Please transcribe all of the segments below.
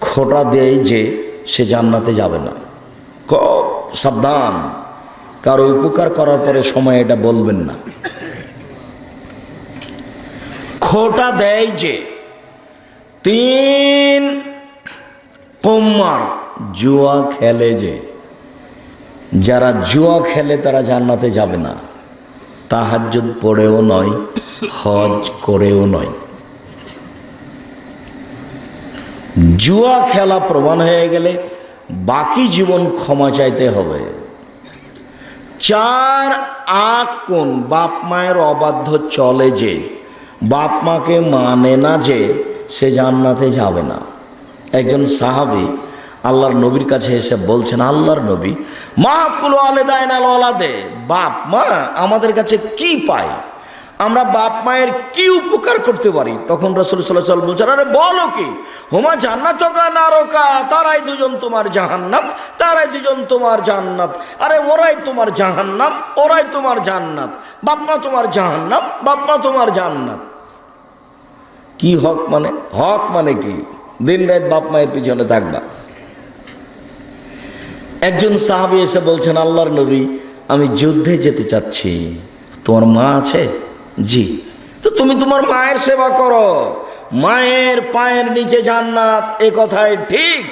খোটা দেয় যে সে জান্নাতে যাবে না। খুব সাবধান। কারও উপকার করার পরে সময় এটা বলবেন না। খোটা দেয় যে তিন কোম্মার জুয়া খেলে যে, যারা জুয়া খেলে তারা জান্নাতে যাবে না। তাহাজ্জুদ পড়েও নয়, হজ করেও নয়। জুয়া খেলা প্রমাণ হয়ে গেলে বাকি জীবন ক্ষমা চাইতে হবে। চার আক কোন বাপ মায়ের অবাধ্য চলে যে, বাপ মাকে মানে না যে, সে জান্নাতে যাবে না। একজন সাহাবি আল্লাহর নবীর কাছে এসে বলছেন, আল্লাহর নবী, মা কুলো আলে দায় না বাপ মা আমাদের কাছে কি পায়? আমরা বাপ মায়ের কি উপকার করতে পারি? তখন রসুল সাল্লাহ বলছেন, আরে বলো কি? হোমা জান্নাত না রোকা? তারাই দুজন তোমার জাহান্নাম, তারাই দুজন তোমার জান্নাত। আরে ওরাই তোমার জাহান্নাম, ওরাই তোমার জান্নাত। বাপমা তোমার জাহান্নাম বাপমা তোমার জান্নাত। কি হক মানে? হক মানে কি? দিন রাত বাপ মায়ের পিছনে থাকবা। একজন সাহাবি এসে বলছেন, আল্লাহর নবী, আমি যুদ্ধে যেতে চাচ্ছি। তোমার মা আছে? জি। তো তুমি তোমার মায়ের সেবা করো। মায়ের পায়ের নিচে জান্নাত, এ কথাই ঠিক।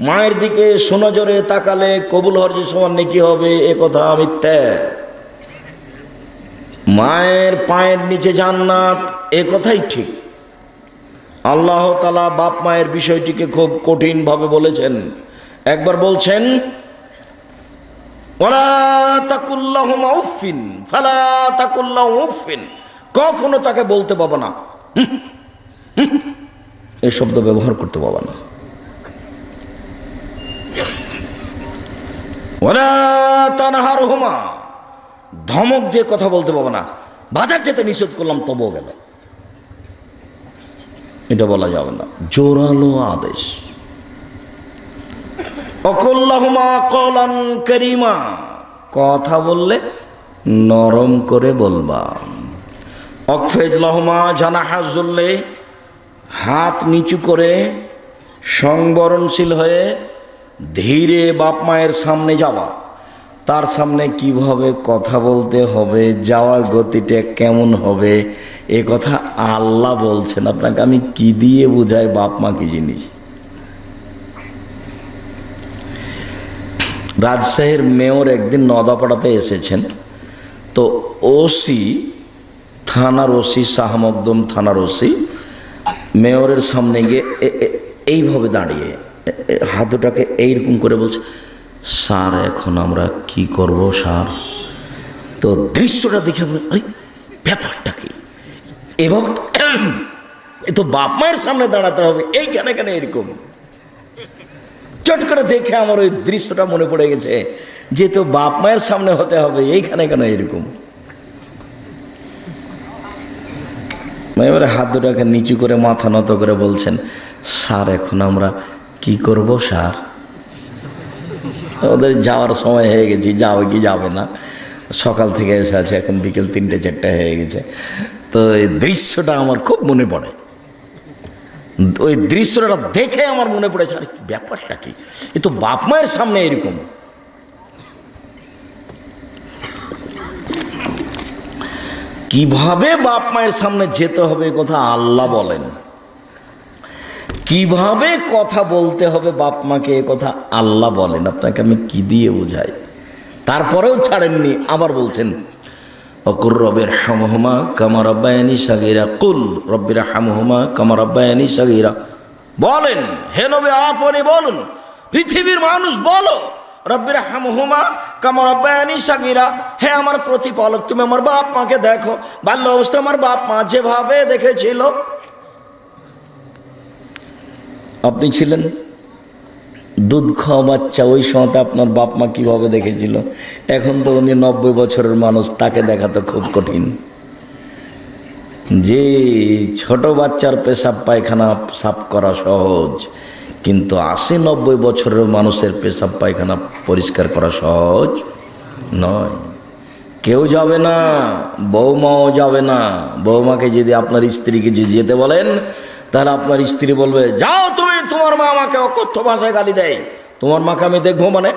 মায়ের দিকে সোনজরে তাকালে কবুল হরজি সমান নাকি হবে, এ কথা মিথ্যে। মায়ের পায়ের নিচে জান্নাত, এ কথাই ঠিক। আল্লাহ তালা বাপ মায়ের বিষয়টিকে খুব কঠিনভাবে বলেছেন। একবার বলছেন ওলা তাকুল্লাহ উফিন ফালা তাকুল্লাহ উফিন কখনো তাকে বলতে পাবো না। এই শব্দ ব্যবহার করতে পাবো না। ওরা তানাহার হুমা ধমক দিয়ে কথা বলতে পাবো না। বাজার যেতে নিষেধ করলাম, তবুও গেল। এটা বলা যাবে না। জোরালো আদেশ। কলান করিমা। কথা বললে নরম করে বলবা। অকফেজ লাহুমা জানা হাজুল্লে হাত নিচু করে সংবরণশীল হয়ে ধীরে বাপ মায়ের সামনে যাওয়া। তার সামনে কীভাবে কথা বলতে হবে, যাওয়ার গতিটা কেমন হবে, এ কথা আল্লাহ বলছেন। আপনাকে আমি কি দিয়ে বোঝাই বাপ মা কি জিনিস? রাজশাহীর মেয়র একদিন নদাপাড়াতে এসেছেন। তো ওসি থানার ওসি শাহ মকদম থানার ওসি, মেয়রের সামনে গিয়ে এইভাবে দাঁড়িয়ে হাতটাকে এইরকম করে বলছে, স্যার, এখন আমরা কি করব, স্যার? তো দৃশ্যটা দেখে আরে, ব্যাপারটা কি? এভাবে এ তো বাপ মায়ের সামনে দাঁড়াতে হবে, এইখানে কেন এরকম চট করে দেখে আমার ওই দৃশ্যটা মনে পড়ে গেছে, যে তো বাপ মায়ের সামনে হতে হবে, এইখানে কেন এরকম এবারে হাত দুটাকে নিচু করে মাথা নত করে বলছেন, স্যার, এখন আমরা কি করব, স্যার? ওদের যাওয়ার সময় হয়ে গেছি যাবে কি যাবে না। সকাল থেকে এসে আছে, এখন বিকেল তিনটে, চারটে হয়ে গেছে। তো এই দৃশ্যটা আমার খুব মনে পড়ে। ওই দৃশ্যটা দেখে আমার মনে পড়েছে, আরে ব্যাপারটা কি? এ তো বাপ মায়ের সামনে এরকম। কীভাবে বাপ মায়ের সামনে যেতে হবে কথা আল্লাহ বলেন। কীভাবে কথা বলতে হবে বাপ মাকে কথা আল্লাহ বলেন। আপনাকে আমি কি দিয়ে বোঝাই? তারপরেও ছাড়েননি, আবার বলছেন, অকুর রবের হামহমা কামার আব্বায়ানি সাগিরা, কুল রব্বের হামহমা কামার আব্বায়ানি সাগিরা। বলেন, হে নবে, আপনি বলুন, পৃথিবীর মানুষ বলো রব্বির হামহুমা কামার আব্বায়ানি সাগিরা। হে আমার প্রতিপালক, তুমি আমার বাপ মাকে দেখো। বাল্য অবস্থা আমার বাপ মা যেভাবে দেখেছিল। আপনি ছিলেন দুধ খাওয়া বাচ্চা, ওই সময়তে আপনার বাপ মা কীভাবে দেখেছিল? এখন তো উনি নব্বই বছরের মানুষ, তাকে দেখা তো খুব কঠিন। যে ছোট বাচ্চার পেশাব পায়খানা সাফ করা সহজ কিন্তু আশি নব্বই বছরের মানুষের পেশাব পায়খানা পরিষ্কার করা সহজ নয়। কেউ যাবে না, বৌমাও যাবে না। বৌমাকে যদি আপনার স্ত্রীকে যদি যেতে বলেন, তাহলে আপনার স্ত্রী বলবে, যাও তুমি, তোমার মা আমাকে অকথ্য ভাষায় গালি দেয়। তোমার মাকে আমি দেখব মানে?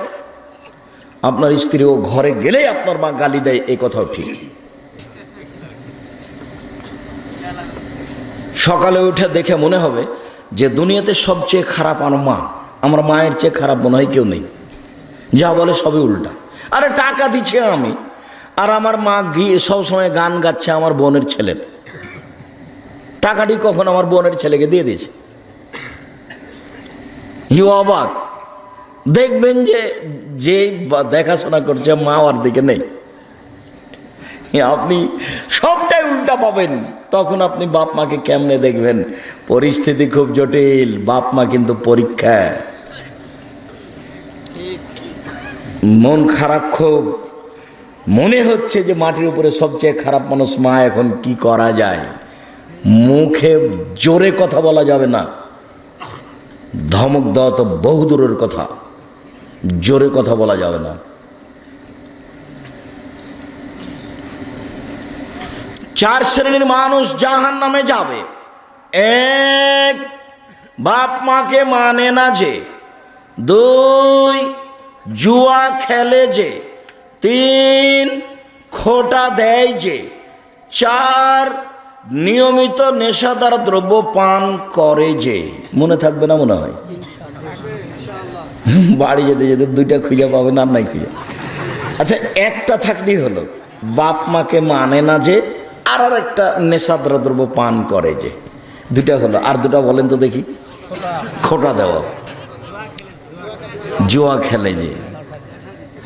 আপনার স্ত্রী ও ঘরে গেলেই আপনার মা গালি দেয়, এ কথাও ঠিক। সকালে উঠে দেখে মনে হবে যে দুনিয়াতে সবচেয়ে খারাপ আমার মা, আমার মায়ের চেয়ে খারাপ মনে হয় কেউ নেই। যা বলে সবই উল্টা। আরে টাকা দিচ্ছে আমি, আর আমার মা গিয়ে সবসময় গান গাচ্ছে আমার বোনের ছেলের। টাকাটি কখন আমার বোনের ছেলেকে দিয়ে দিয়েছে? ইউ অবাক দেখবেন যে যে দেখাশোনা করছে মা ওর দিকে নেই। আপনি সবটাই উল্টা পাবেন। তখন আপনি বাপ মাকে কেমনে দেখবেন? পরিস্থিতি খুব জটিল, বাপ মা কিন্তু পরীক্ষা মন খারাপ খুব। মনে হচ্ছে যে মাটির উপরে সবচেয়ে খারাপ মানুষ মা, এখন কি করা যায়? মুখে জোরে কথা বলা যাবে না। ধমক দেওয়া তো বহু দূরের কথা। জোরে কথা বলা যাবে না। চার শ্রেণির মানুষ জাহান নামে যাবে। এক, বাপ মাকে মানে না যে। দুই, জুয়া খেলে যে। তিন, খোটা দেয় যে। চার, নিয়মিত নেশাদার দ্রব্য পান করে যে। মনে থাকবে না মনে হয়? বাড়ি যেতে যেতে দুইটা খুঁজে পাবে না নাই খুঁজে। আচ্ছা একটা থাকলেই হলো। বাপ মাকে মানে না যে আর আর একটা নেশাদ্র দ্রব্য পান করে যে। দুটা হলো, আর দুটা বলেন তো দেখি। খোটা দেওয়া। জুয়া খেলে যে।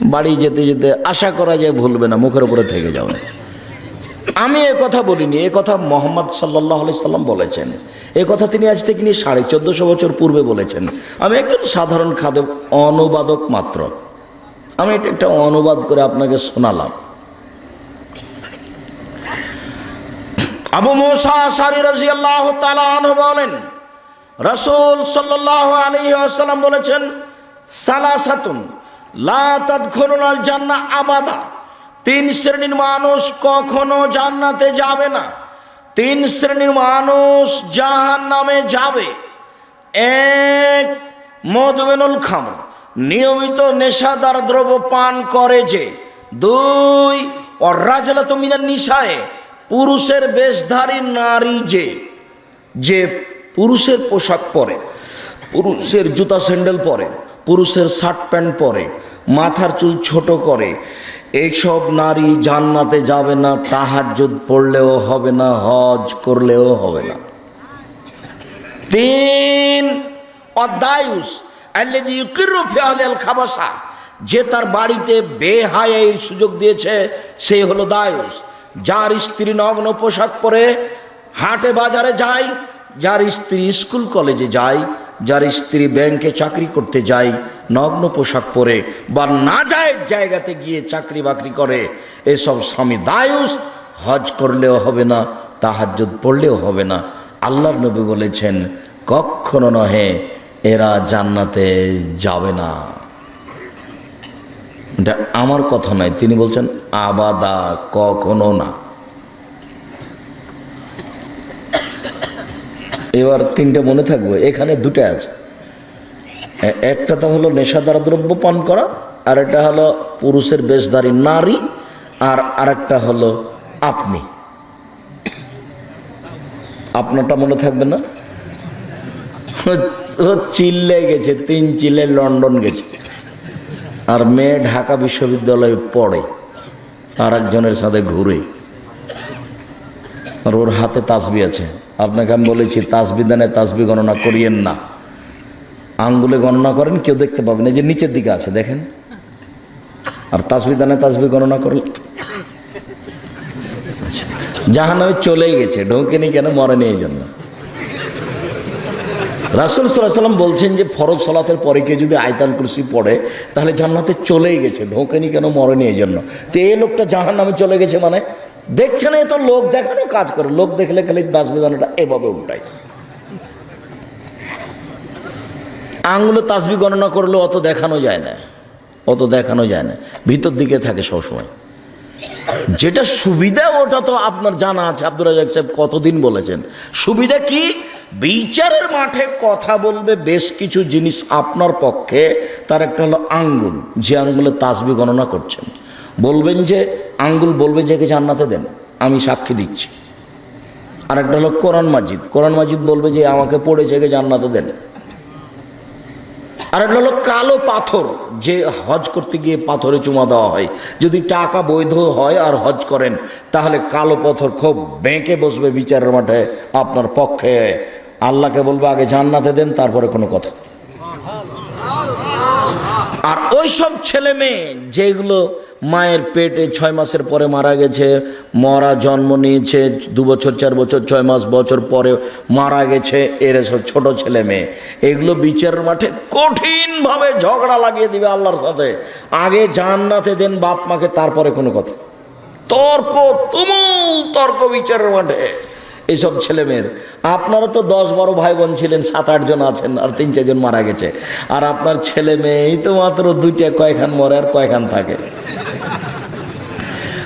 বাড়ি যেতে যেতে আশা করা যায় ভুলবে না, মুখের উপরে থেকে যাও আমি এ কথা বলিনি, এ কথা মোহাম্মদ সাল্লাহ আলি সাল্লাম বলেছেন। এ কথা তিনি আজ থেকে নিয়ে সাড়ে চোদ্দশো বছর পূর্বে বলেছেন। আমি একজন সাধারণ খাদ্য, অনুবাদক মাত্র। আমি এটা একটা অনুবাদ করে আপনাকে শোনালাম। আবু মোসা সারি রাজি আল্লাহ বলেন, রসুল সাল্লাহ আলী আসাল্লাম বলেছেন, সালাসাতুন, লা তাদখুলুনাল জান্নাহ আবাদা। তিন শ্রেণির মানুষ কখনো জান্নাতে যাবে না। তিন শ্রেণির মানুষ জাহান নামে যাবে। এক মধুবেনুল খামর, নিয়মিত নেশাদার দ্রব্য পান করে যে। দুই, অরাজলাত মিনার নিশায় পুরুষের বেশধারী নারী যে যে পুরুষের পোশাক পরে, পুরুষের জুতা স্যান্ডেল পরে, পুরুষের শার্ট প্যান্ট পরে, মাথার চুল ছোট করে, এইসব নারী জান্নাতে যাবে না, তাহাজ্জুদ পড়লেও হবে না, হজ করলেও হবে না। তিন অদায়ুস খাবাসা, যে তার বাড়িতে বেহায়ের সুযোগ দিয়েছে সে হলো দায়ুস। যার স্ত্রী নগ্ন পোশাক পরে হাটে বাজারে যায়, যার স্ত্রী স্কুল কলেজে যায়, যার স্ত্রী ব্যাংকে চাকরি করতে যায়, নগ্ন পোশাক পরে বা না যায় জায়গাতে গিয়ে চাকরি বাকরি করে, এসব স্বামী দায়ুস, হজ করলেও হবে না, তাহাজ্জুদ পড়লেও হবে না। আল্লাহর নবী বলেছেন কখনো নহে, এরা জান্নাতে যাবে না। এটা আমার কথা নয়, তিনি বলছেন, আবাদা কখনো না। এবার তিনটে মনে থাকবে, এখানে দুটো আছে। একটা তো হলো নেশাদার দ্রব্য পান করা আর একটা হলো পুরুষের বেশধারী নারী, আর আরেকটা হলো আপনি। আপনারটা মনে থাকবে না? চিল্লে গেছে, তিন চিল্লে লন্ডন গেছে। আর মেয়ে ঢাকা বিশ্ববিদ্যালয়ে পড়ে, আর একজনের সাথে ঘুরে। আর ওর হাতে তাসবি আছে। আপনাকে আমি বলেছি, তাসবি দানে তাসবি গণনা করিয়েন না। আঙ্গুলে গণনা করেন, কেউ দেখতে পাবেন। এই যে নিচের দিকে আছে, দেখেন। আর তাসবি দানে তাসবি গণনা করলে। জাহান্নামে চলেই গেছে, ঢোকেনি কেন, মরেনি এই জন্য। রাসুল সাল্লাম বলছেন যে ফরজ সলাতের পরে কেউ যদি আয়তান কুরসি পড়ে, তাহলে জান্নাতে চলেই গেছে, ঢোকেনি কেন, মরেনি এই জন্য তো এই লোকটা জাহান নামে চলে গেছে মানে? দেখছে না এ তো লোক, দেখানো কাজ করে। লোক দেখলে খালি দাস বেদানোটা এভাবে উল্টায়। আঙুলে তাসবি গণনা করলে অত দেখানো যায় না। অত দেখানো যায় না। ভিতর দিকে থাকে সবসময়। যেটা সুবিধা, ওটা তো আপনার জানা আছে। আব্দুল রাজাক সাহেব কতদিন বলেছেন, সুবিধা কি? বিচারের মাঠে কথা বলবে, বেশ কিছু জিনিস আপনার পক্ষে। তার একটা হলো আঙ্গুল। যে আঙ্গুলে তাসবি গণনা করছেন। বলবেন যে, আঙ্গুল বলবে যে জান্নাতে দেন, আমি সাক্ষী দিচ্ছি। আরেকটা হলো কোরআন মাজিদ। কোরআন মাজিদ বলবে যে, আমাকে পড়ে জেগে জান্নাতে দেন। আর একটা হলো কালো পাথর, যে হজ করতে গিয়ে পাথরে চুমা দেওয়া হয়। যদি টাকা বৈধ হয় আর হজ করেন, তাহলে কালো পাথর খুব বেঁকে বসবে বিচারের মাঠে আপনার পক্ষে। আল্লাহকে বলব, আগে জান্নাতে দেন, তারপরে কোনো কথা। আর ওই সব ছেলে মেয়ে, যেগুলো মায়ের পেটে ছয় মাসের পরে মারা গেছে, মরা জন্ম নিয়েছে, দু বছর, চার বছর, ছয় মাস, বছর পরে মারা গেছে, এর সব ছোট ছেলে মেয়ে। এগুলো বিচারের মাঠে কঠিনভাবে ঝগড়া লাগিয়ে দিবে আল্লাহর সাথে। আগে জান্নাতে দেন বাপ মাকে, তারপরে কোনো কথা। তর্ক, তুমুল তর্ক বিচারের মাঠে। এইসব ছেলেমেয়ের আপনারা তো দশ বারো ভাই বোন ছিলেন, সাত আটজন আছেন, আর তিন চারজন মারা গেছে। আর আপনার ছেলে মেয়েই তো মাত্র দুইটা কয়খান মরে আর কয়খান থাকে।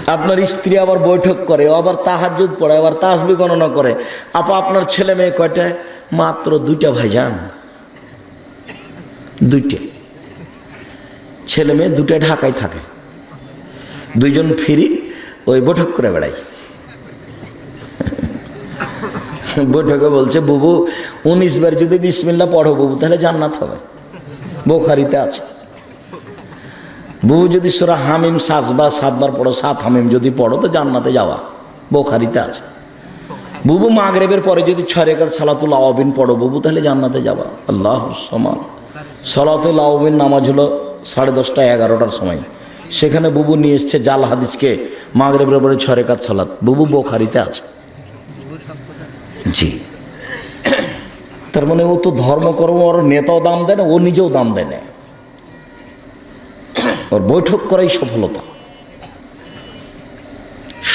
আপনার স্ত্রী আবার বৈঠক করে আবার তাহাজুদ পড়ে, আবার তাসবি গণনা করে। আপা, আপনার ছেলে মেয়ে কয়টায় মাত্র দুইটা ভাইজান। দুইটে। ছেলে মেয়ে দুটায় ঢাকায় থাকে। দুইজন ফিরি, ওই বৈঠক করে বেড়াই বৈঠকে বলছে, বুবু, উনিশ বার যদি বিসমিল্লা পড়ো বুবু, তাহলে জান্নাত হবে। বোখারিতে আছে। বুবু যদি সোরা হামিম সাতবার সাতবার পড়ো, সাত হামিম যদি পড়ো, তো জান্নাতে যাওয়া। বোখারিতে আছে। বুবু মাগরেবের পরে যদি ছয় রেখাত সালাতুল আওবিন পড়ো, বুবু তাহলে জান্নাতে যাবা। আল্লাহ সমান সালাতুল আওবিন নামাজ হলো সাড়ে দশটা, এগারোটার সময়। সেখানে বুবু নিয়ে এসছে জাল হাদিসকে মাগরেবের পরে ছয় রেখাত সালাত। বুবু বোখারিতে আছে। জি। তার মানে ও তো ধর্মকর্ম, ওর নেতাও দাম দেয় না, ও নিজেও দাম দেয় না। ওর বৈঠক করাই সফলতা।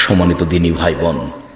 সম্মানিত দিনী ভাই বোন